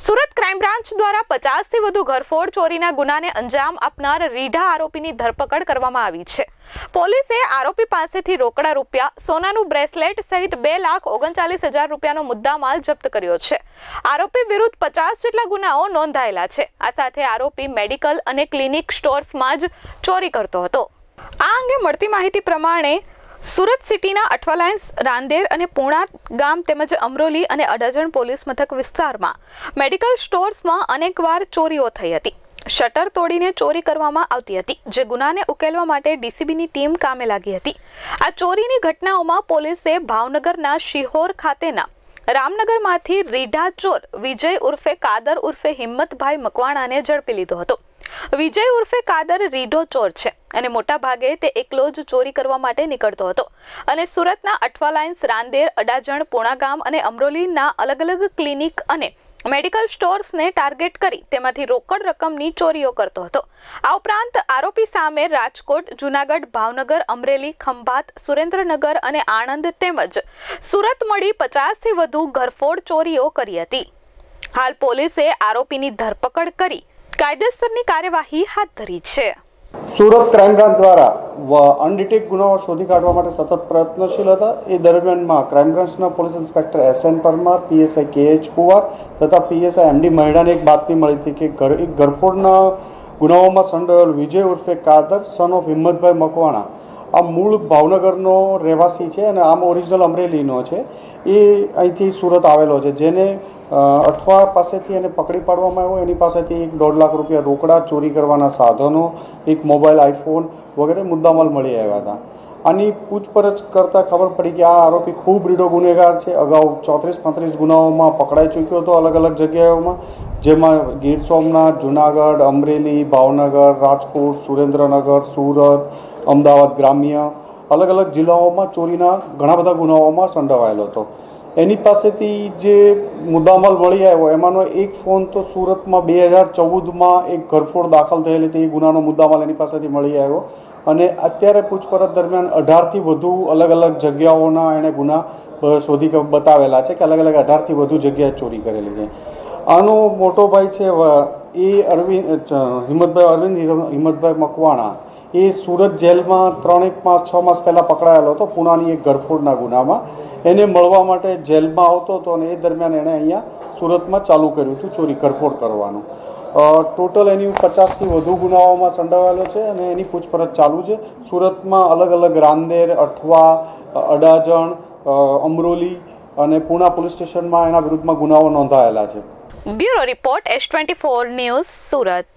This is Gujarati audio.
સુરત ક્રાઇમ બ્રાન્ચ દ્વારા પચાસથી વધુ ઘરફોડ ચોરીના ગુનાને અંજામ આપનાર રીઢા આરોપીની ધરપકડ કરવામાં આવી છે. પોલીસે આરોપી પાસેથી રોકડા રૂપિયા, સોનાનું બ્રેસલેટ સહિત બે લાખ ઓગણચાલીસ હજાર રૂપિયાનો મુદ્દામાલ જપ્ત કર્યો છે. આરોપી વિરુદ્ધ પચાસ જેટલા ગુનાઓ નોંધાયેલા છે. આ સાથે આરોપી મેડિકલ અને ક્લિનિક સ્ટોર્સમાં જ ચોરી કરતો હતો. આ અંગે મળતી માહિતી પ્રમાણે સુરત સિટીના અઠવાલાયન્સ, રાંદેર અને પૂણા ગામ તેમજ અમરોલી અને અડાજણ પોલીસ મથક વિસ્તારમાં મેડિકલ સ્ટોર્સમાં અનેકવાર ચોરીઓ થઈ હતી. શટર તોડીને ચોરી કરવામાં આવતી હતી, જે ગુનાને ઉકેલવા માટે ડીસીબીની ટીમ કામે લાગી હતી. આ ચોરીની ઘટનાઓમાં પોલીસે ભાવનગરના શિહોર ખાતેના રામનગરમાંથી રીઢા ચોર વિજય ઉર્ફે કાદર ઉર્ફે હિંમતભાઈ મકવાણાને ઝડપી લીધો હતો. વિજય ઉર્ફે કાદર રીઢો ચોર છે અને મોટા ભાગે તે એકલો જ ચોરી કરવા માટે નીકળતો હતો. અને સુરતના અઠવા લાઇન્સ રાંદેર, અડાજણ પૂણા ગામ અને અમરોલીના અલગ અલગ ક્લિનિક અને મેડિકલ સ્ટોર્સને ટાર્ગેટ કરી તેમાંથી રોકડ રકમની ચોરીઓ કરતો હતો. આ ઉપરાંત આરોપી સામે રાજકોટ, જુનાગઢ, ભાવનગર, અમરેલી, ખંભાત, સુરેન્દ્રનગર અને આણંદ તેમજ સુરત મળી પચાસથી વધુ ઘરફોડ ચોરીઓ કરી હતી. હાલ પોલીસે આરોપીની ધરપકડ કરી કાયદેસરની કાર્યવાહી હાથ ધરી છે. સુરત ક્રાઇમ બ્રાન્ચ દ્વારા અનડિટેક ગુનાઓ શોધી કાઢવા માટે સતત પ્રયત્નશીલ હતા. એ દરમિયાનમાં ક્રાઇમ બ્રાન્ચના police inspector S N Parmar, PSI K H Kuvar તથા પીએસઆઈ એમડી મહેડાને એક બાતમી મળી હતી કે ઘર, એક ઘરફોડના ગુનાઓમાં સંડોવાયેલ વિજય ઉર્ફે કાદર સન ઓફ હિંમતભાઈ મકવાણા આ મૂળ ભાવનગરનો રહેવાસી છે અને આમ ઓરિજિનલ અમરેલીનો છે. એ અહીંથી સુરત આવેલો છે. જેને અઠવા પાસેથી એને પકડી પાડવામાં આવ્યો. એની પાસેથી એક દોઢ લાખ રૂપિયા રોકડા, ચોરી કરવાના સાધનો, એક મોબાઈલ આઈફોન વગેરે મુદ્દામાલ મળી આવ્યા હતા. આની પૂછપરછ કરતાં ખબર પડી કે આ આરોપી ખૂબ રીડો ગુનેગાર છે. અગાઉ ચોત્રીસ પાંત્રીસ ગુનાઓમાં પકડાઈ ચૂક્યો હતો અલગ અલગ જગ્યાઓમાં, જેમાં ગીર સોમનાથ, જુનાગઢ, અમરેલી, ભાવનગર, રાજકોટ, સુરેન્દ્રનગર, સુરત, અમદાવાદ ગ્રામ્ય, અલગ અલગ જિલ્લાઓમાં ચોરીના ઘણા બધા ગુનાઓમાં સંડોવાયેલો હતો. એની પાસેથી જે મુદ્દામાલ મળી આવ્યો, એમાંનો એક ફોન તો સુરતમાં બે હજાર ચૌદમાં એક ઘરફોડ દાખલ થયેલી હતી. એ ગુનાનો મુદ્દામાલ એની પાસેથી મળી આવ્યો. અને અત્યારે પૂછપરછ દરમિયાન અઢારથી વધુ અલગ અલગ જગ્યાઓના એણે ગુના શોધી બતાવેલા છે કે અલગ અલગ અઢારથી વધુ જગ્યાએ ચોરી કરેલી છે. આનો મોટો ભાઈ છે એ અરવિંદ હિંમતભાઈ અરવિંદ હિંમતભાઈ મકવાણા. એ સુરત જેલમાં ત્રણેક માસ, છ માસ પહેલાં પકડાયેલો હતો, પુનાની એક ગરફોડના ગુનામાં. એને મળવા માટે જેલમાં આવતો હતો અને એ દરમિયાન એણે અહીંયા સુરતમાં ચાલુ કર્યું હતું ચોરી ગરફોડ કરવાનું. ટોટલ એની પચાસથી વધુ ગુનાઓમાં સંડોવાયેલો છે અને એની પૂછપરછ ચાલુ છે. સુરતમાં અલગ અલગ રાંદેર, અઠવા અડાજણ અમરોલી અને પૂના પોલીસ સ્ટેશનમાં એના વિરુદ્ધમાં ગુનાઓ નોંધાયેલા છે. Bureau report S twenty four news Surat.